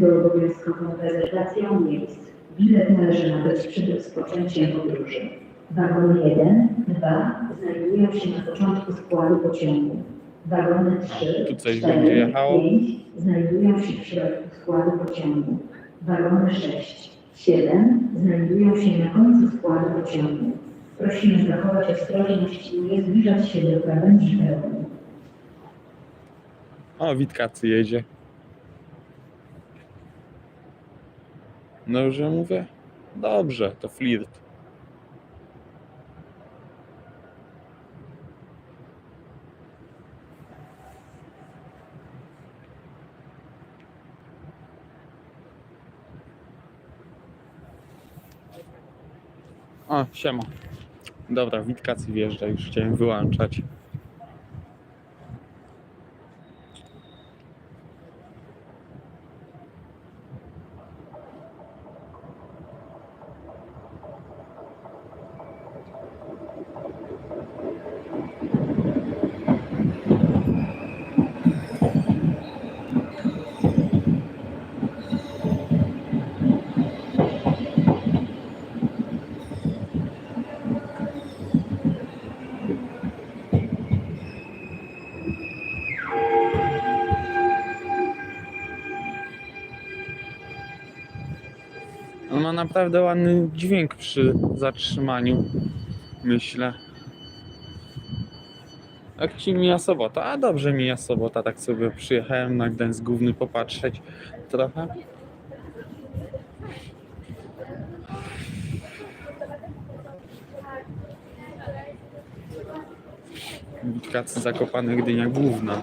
z obowiązkową rezerwacją miejsc. Bilet należy nabyć przed rozpoczęciem podróży. Wagon 1, 2 znajdują się na początku składu pociągu. Wagony 3, Tu coś 4, będzie jechało. 5 znajdują się w środku składu pociągu. Wagony 6, 7 znajdują się na końcu składu pociągu. Prosimy zachować ostrożność i nie zbliżać się do krawędzi peronu. O, Witkacy jedzie. No, że mówię? Dobrze, to flirt. O, siema. Dobra, Witkacy wjeżdża, już chciałem wyłączać. Ma naprawdę ładny dźwięk przy zatrzymaniu, myślę. Jak ci mija sobota? A dobrze mija sobota, tak sobie przyjechałem na Gdańsk Główny popatrzeć trochę. Witkacy Zakopane Gdynia Główna.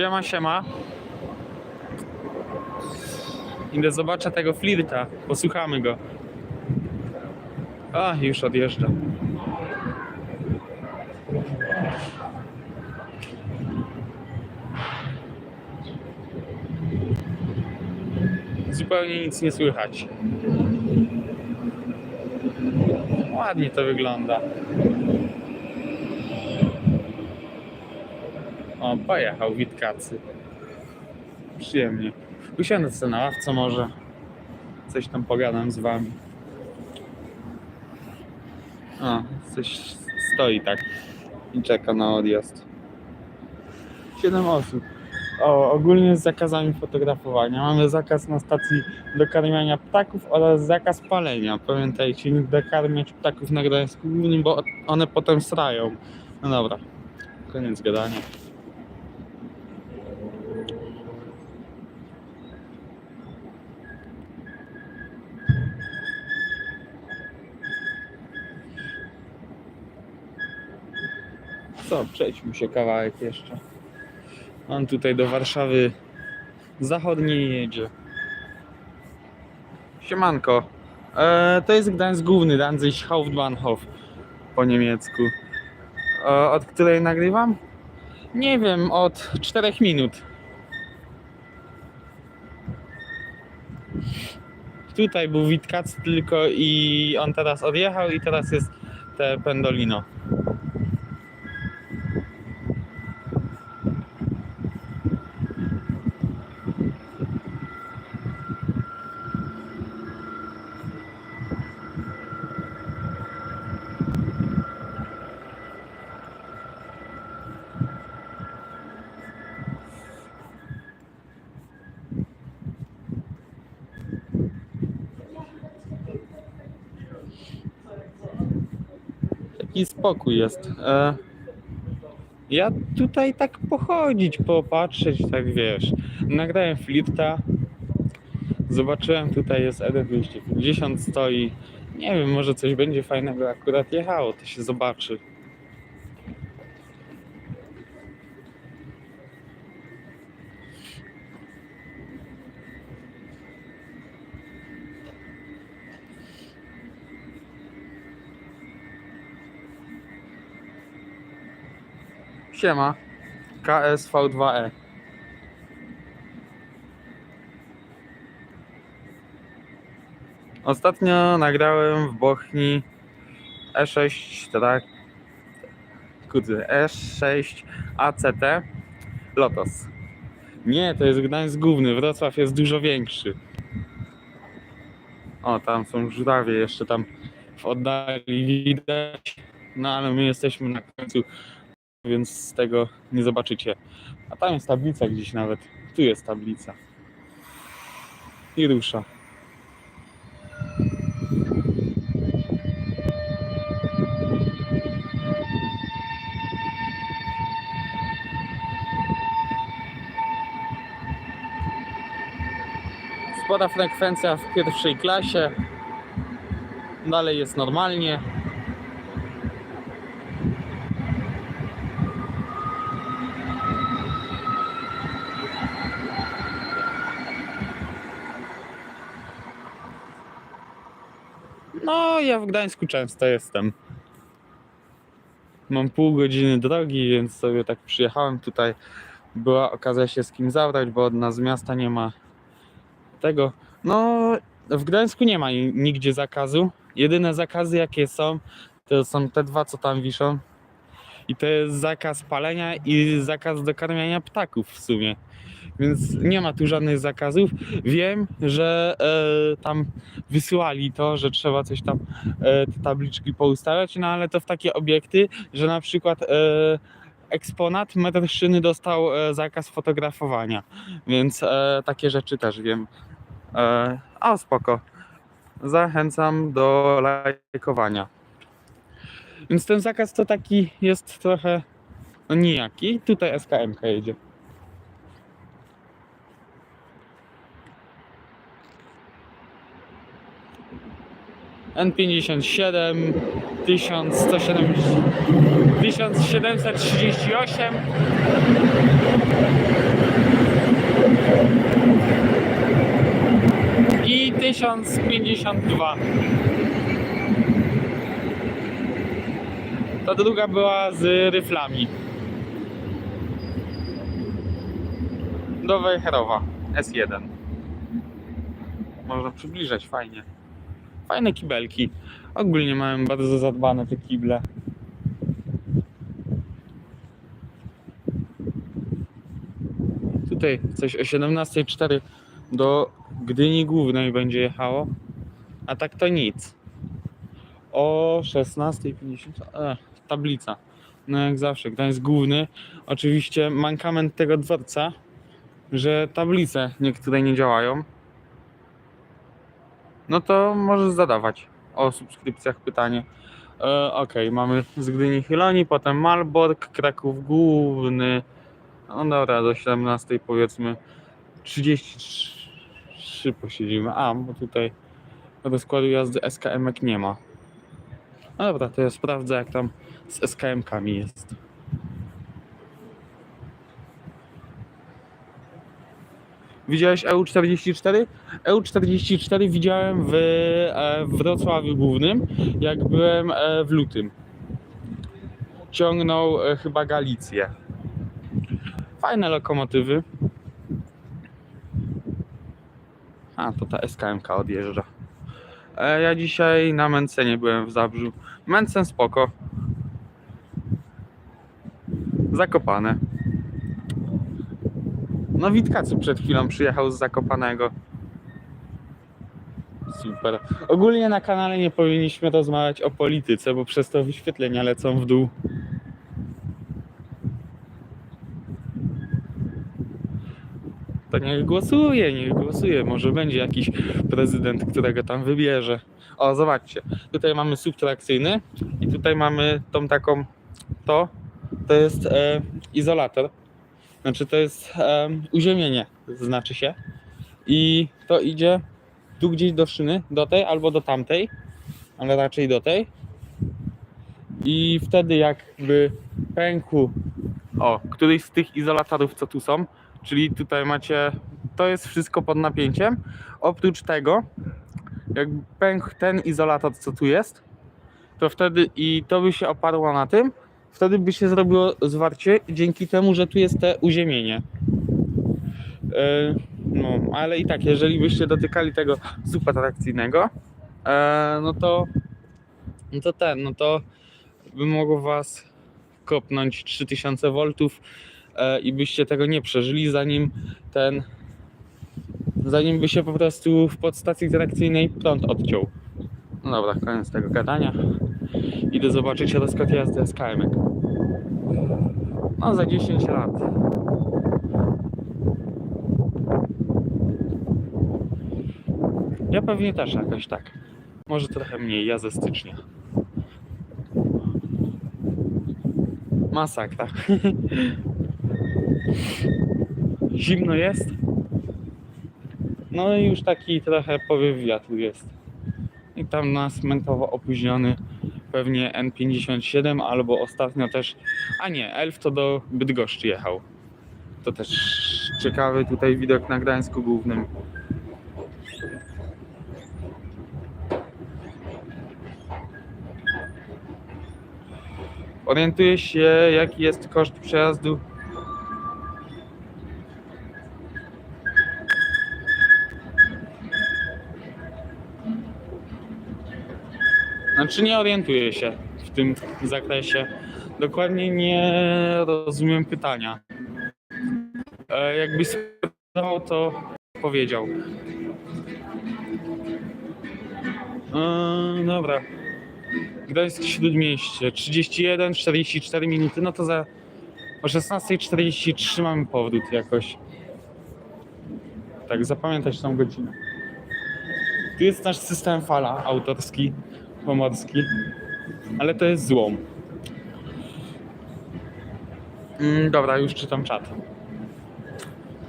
Siema, siema. Idę zobaczę tego flirta. Posłuchamy go. A, już odjeżdża. Zupełnie nic nie słychać. Ładnie to wygląda. Pojechał Witkacy. Przyjemnie. Usiądę sobie na ławce może. Coś tam pogadam z wami. O, coś stoi tak i czeka na odjazd. Siedem osób. O, ogólnie z zakazami fotografowania. Mamy zakaz na stacji dokarmiania ptaków oraz zakaz palenia. Pamiętajcie, nie dokarmiać ptaków na Gdańsku bo one potem srają. No dobra, koniec gadania. Co, przejdźmy się kawałek jeszcze. On tutaj do Warszawy zachodniej jedzie. Siemanko. E, to jest Gdańsk Główny, Danzig Hauptbahnhof po niemiecku. E, od której nagrywam? Nie wiem, od 4 minut. Tutaj był Witkac tylko i on teraz odjechał i teraz jest te Pendolino. Taki spokój jest. E, Ja tutaj tak pochodzić, popatrzeć, tak wiesz. Nagrałem flirta. Zobaczyłem, tutaj jest ED250 stoi. Nie wiem, może coś będzie fajnego akurat jechało, to się zobaczy. Siema. KSV2E. Ostatnio nagrałem w Bochni E6 tak kurde, E6 ACT Lotos. Nie, to jest Gdańsk główny, Wrocław jest dużo większy. O, tam są żurawie jeszcze tam w oddali widać. No ale my jesteśmy na końcu, więc z tego nie zobaczycie. A tam jest tablica gdzieś nawet. Tu jest tablica. I rusza. Spora frekwencja w pierwszej klasie. Dalej jest normalnie. No, ja w Gdańsku często jestem. Mam pół godziny drogi, więc sobie tak przyjechałem tutaj. Była okazja się z kim zabrać, bo od nas z miasta nie ma tego. No, w Gdańsku nie ma ni- nigdzie zakazu. Jedyne zakazy, jakie są, to są te dwa, co tam wiszą. I to jest zakaz palenia i zakaz dokarmiania ptaków w sumie. Więc nie ma tu żadnych zakazów. Wiem, że e, tam wysyłali to, że trzeba coś tam, e, te tabliczki poustawiać, no ale to w takie obiekty, że na przykład e, eksponat metr szyny dostał e, zakaz fotografowania. Więc e, takie rzeczy też wiem. E, a spoko. Zachęcam do lajkowania. Więc ten zakaz to taki jest trochę no nijaki. Tutaj SKM jedzie. N57 1170 1738 i 1052. Ta druga była z ryflami. Do Wejherowa S1. Można przybliżać fajnie. Fajne kibelki. Ogólnie mają bardzo zadbane te kible. Tutaj coś o 17.04 do Gdyni Głównej będzie jechało, a tak to nic. O 16.50 e, tablica. No jak zawsze, Gdańsk Główny. Oczywiście mankament tego dworca, że tablice niektóre nie działają. No to możesz zadawać o subskrypcjach pytanie. E, Okej, mamy z Gdyni Chyloni, potem Malbork, Kraków Główny. No dobra, do 17 powiedzmy 33 posiedzimy. A, bo tutaj rozkładu jazdy SKM-ek nie ma. No dobra, to ja sprawdzę jak tam z SKM-kami jest. Widziałeś E EU44? EU44 widziałem w e, Wrocławiu Głównym, jak byłem e, w lutym. Ciągnął e, chyba Galicję. Fajne lokomotywy. A, to ta SKMK odjeżdża. Ja dzisiaj na Mencenie byłem w Zabrzu. Mencen spoko. Zakopane. No Witkacy przed chwilą przyjechał z Zakopanego. Super. Ogólnie na kanale nie powinniśmy rozmawiać o polityce, bo przez to wyświetlenia lecą w dół. To niech głosuje, niech głosuje. Może będzie jakiś prezydent, którego tam wybierze. O, zobaczcie. Tutaj mamy subtrakcyjny i tutaj mamy tą taką, to, to jest e, izolator. Znaczy to jest e, uziemienie, znaczy się. I to idzie tu gdzieś do szyny, do tej albo do tamtej, ale raczej do tej. I wtedy jakby pękł, o, któryś z tych izolatorów, co tu są, czyli tutaj macie, to jest wszystko pod napięciem. Oprócz tego, jak pękł ten izolator, co tu jest, to wtedy i to by się oparło na tym, wtedy by się zrobiło zwarcie dzięki temu, że tu jest te uziemienie. E, No, ale i tak, jeżeli byście dotykali tego atrakcyjnego, e, no to no to ten, no to by mogło was kopnąć 3000 V e, i byście tego nie przeżyli, zanim ten zanim by się po prostu w podstacji trakcyjnej prąd odciął. No dobra, koniec tego gadania. Idę zobaczyć rozkład jazdy SKM. No za 10 lat. Ja pewnie też jakoś tak. Może trochę mniej, ja ze stycznia. Masakra. Zimno jest. No i już taki trochę powiew wiatru jest. I tam nas mentowo opóźniony pewnie N57 albo ostatnio też, a nie, Elf to do Bydgoszczy jechał. To też ciekawy tutaj widok na Gdańsku Głównym. Orientuję się jaki jest koszt przejazdu Znaczy nie orientuję się w tym zakresie. Dokładnie nie rozumiem pytania. E, jakbyś spytał, to powiedział. E, dobra. Gdańsk Śródmieście. 31, 44 minuty. No to za o 16.43 mamy powrót jakoś. Tak, zapamiętać tą godzinę. Tu jest nasz system fala autorski pomorski, ale to jest złom. Mm, dobra, już czytam czat.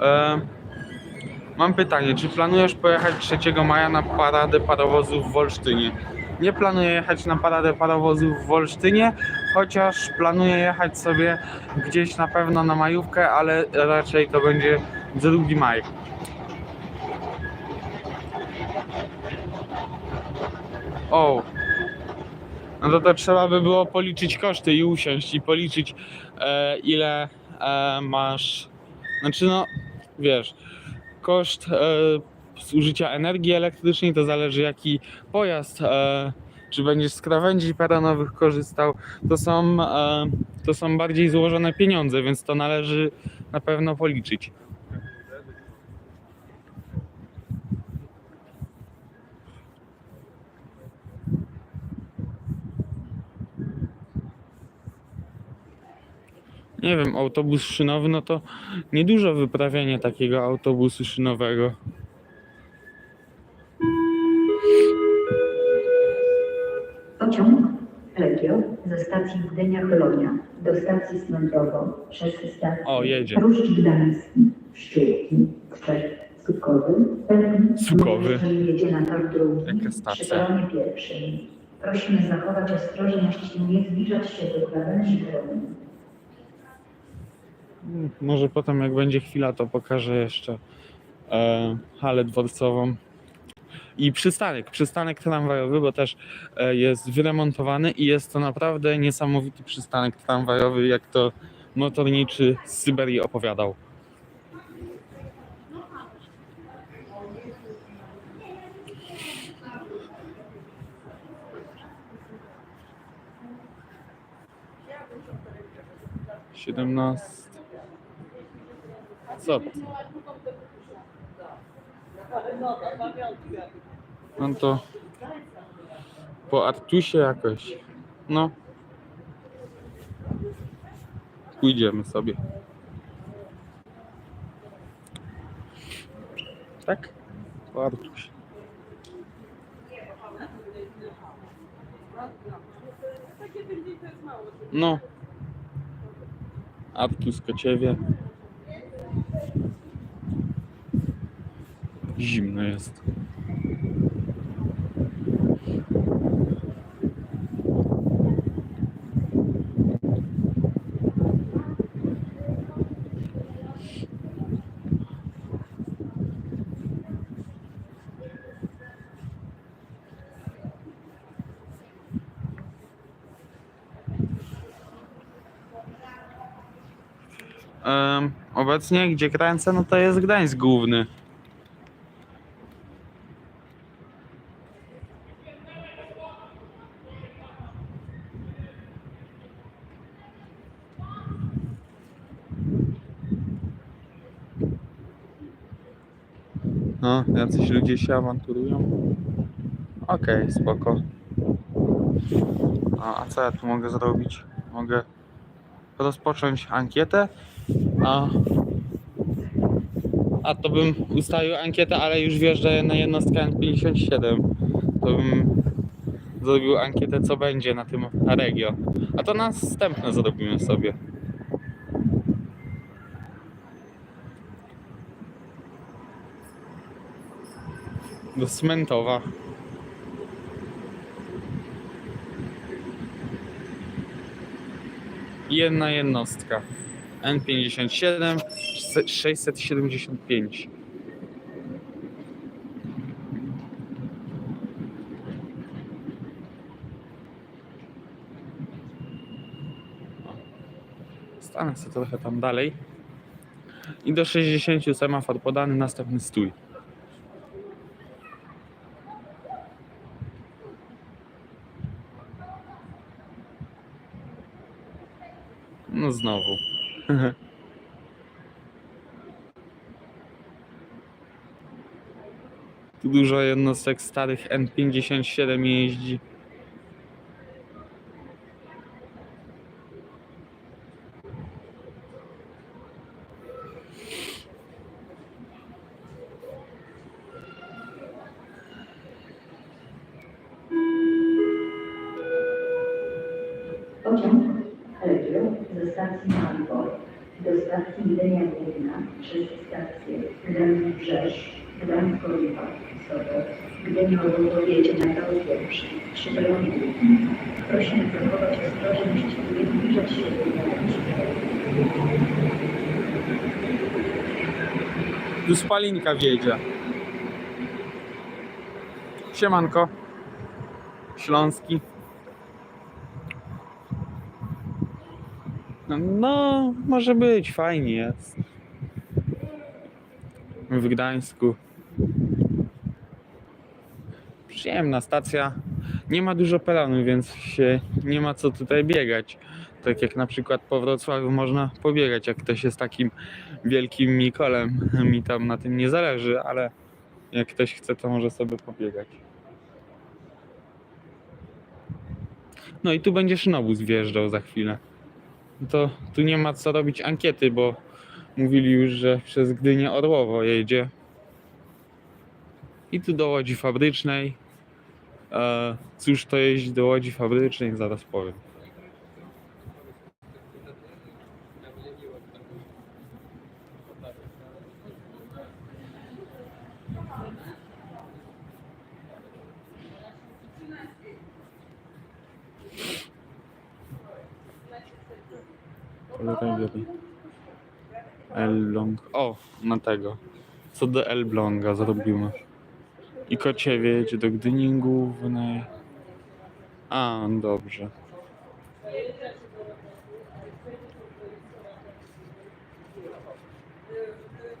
E, mam pytanie, czy planujesz pojechać 3 maja na paradę parowozów w Wolsztynie? Nie planuję jechać na paradę parowozów w Wolsztynie, chociaż planuję jechać sobie gdzieś na pewno na majówkę, ale raczej to będzie 2 maj. O, no to to trzeba by było policzyć koszty i usiąść i policzyć e, ile e, masz. Znaczy no, wiesz, koszt e, zużycia energii elektrycznej to zależy jaki pojazd, e, czy będziesz z krawędzi peronowych korzystał, to są, e, to są bardziej złożone pieniądze, więc to należy na pewno policzyć. Nie wiem, autobus szynowy, no to niedużo wyprawianie takiego autobusu szynowego. Pociąg Legio ze stacji Gdynia Kolonia do stacji Smętowo przez stację O, jedzie. Ruszcz Gdański, Szczytki, Trzech, Sukowy, Pelin, Sukowy. jedzie na tor drugi Jaka przy stacja? peronie pierwszym. Prosimy zachować ostrożność i nie zbliżać się do krawędzi peronu. Może potem, jak będzie chwila, to pokażę jeszcze e, halę dworcową. I przystanek, przystanek tramwajowy, bo też e, jest wyremontowany i jest to naprawdę niesamowity przystanek tramwajowy, jak to motorniczy z Syberii opowiadał. Siedemnast. Co? No to po Artusie jakoś. No. Pójdziemy sobie. Tak? Po Artusie. No. Artus Kociewie. Jest. Em, obecnie, gdzie kręcę, no to jest Gdańsk główny. No, jacyś ludzie się awanturują. Okej, spoko. A, a co ja tu mogę zrobić? Mogę rozpocząć ankietę, a, a to bym ustawił ankietę, ale już wjeżdżę na jednostkę N57. To bym zrobił ankietę, co będzie na tym regio. A to następne zrobimy sobie. Do Cmentowa. Jedna jednostka. N57 675. Stanę sobie trochę tam dalej. I do 60 semafor podany, następny stój. No znowu. Tu dużo jednostek starych N57 jeździ. Gdynia Obodowiecie na zachować ostrożność i nie zbliżać się do. Siemanko. Śląski. No, no, może być, fajnie jest. W Gdańsku. Przyjemna stacja. Nie ma dużo pelonu, więc się nie ma co tutaj biegać. Tak jak na przykład po Wrocławiu można pobiegać, jak ktoś jest takim wielkim Mikolem. Mi tam na tym nie zależy, ale jak ktoś chce, to może sobie pobiegać. No i tu będzie szynobus wjeżdżał za chwilę. To tu nie ma co robić ankiety, bo mówili już, że przez Gdynię Orłowo jedzie. I tu do Łodzi Fabrycznej. E, cóż to jeździ do Łodzi Fabrycznej, zaraz powiem. Elbląg. O, na tego. Co do Elbląga zrobimy. I Kociewie jedzie do Gdyni Głównej. A, dobrze.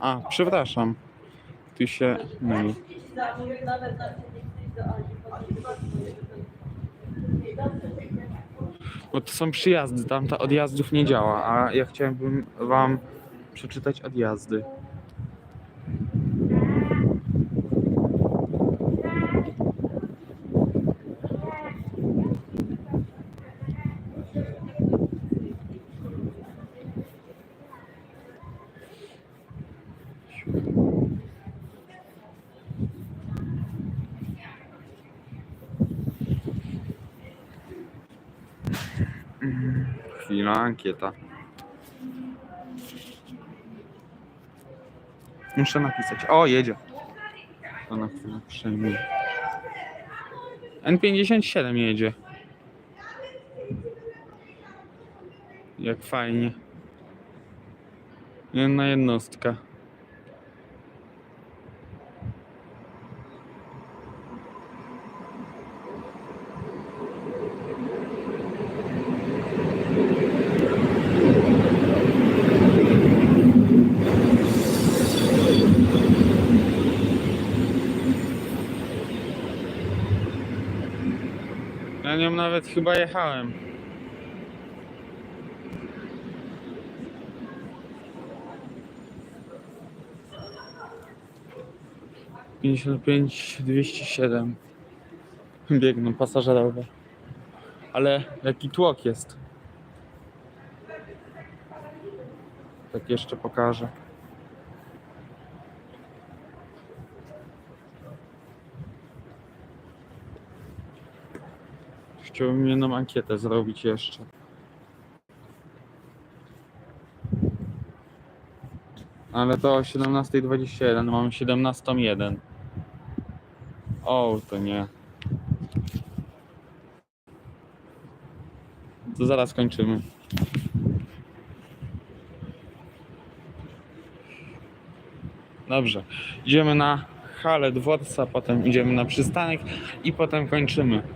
A, przepraszam. Tu się myli. Bo to są przyjazdy, tamta odjazdów nie działa, a ja chciałbym wam przeczytać odjazdy. silna ankieta. Muszę napisać. O, jedzie. To na chwilę przejmuje. N57 jedzie. Jak fajnie. Jedna jednostka. Ja nią nawet chyba jechałem. Pięćdziesiąt pięć, dwieście siedem. Biegną pasażerowe. Ale jaki tłok jest. Tak jeszcze pokażę. Chciałbym jedną ankietę zrobić jeszcze. Ale to o 17.21, mam 17.01. O, to nie. To zaraz kończymy. Dobrze. Idziemy na halę dworca, potem idziemy na przystanek i potem kończymy.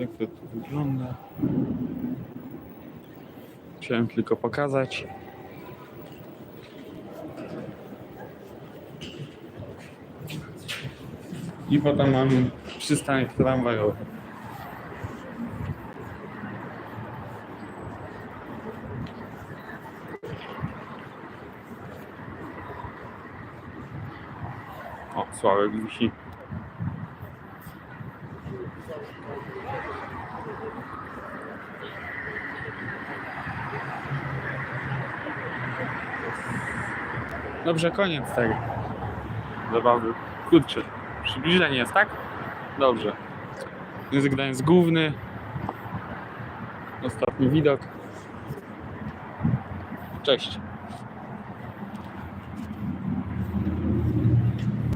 Jak to tu wygląda? Chciałem tylko pokazać. I potem mamy przystanek tramwajowy. O, Sławek wisi. Dobrze, koniec tego. Zabawy. Kurczę, przybliżenie jest, tak? Dobrze. Język Gdańsk główny. Ostatni widok. Cześć.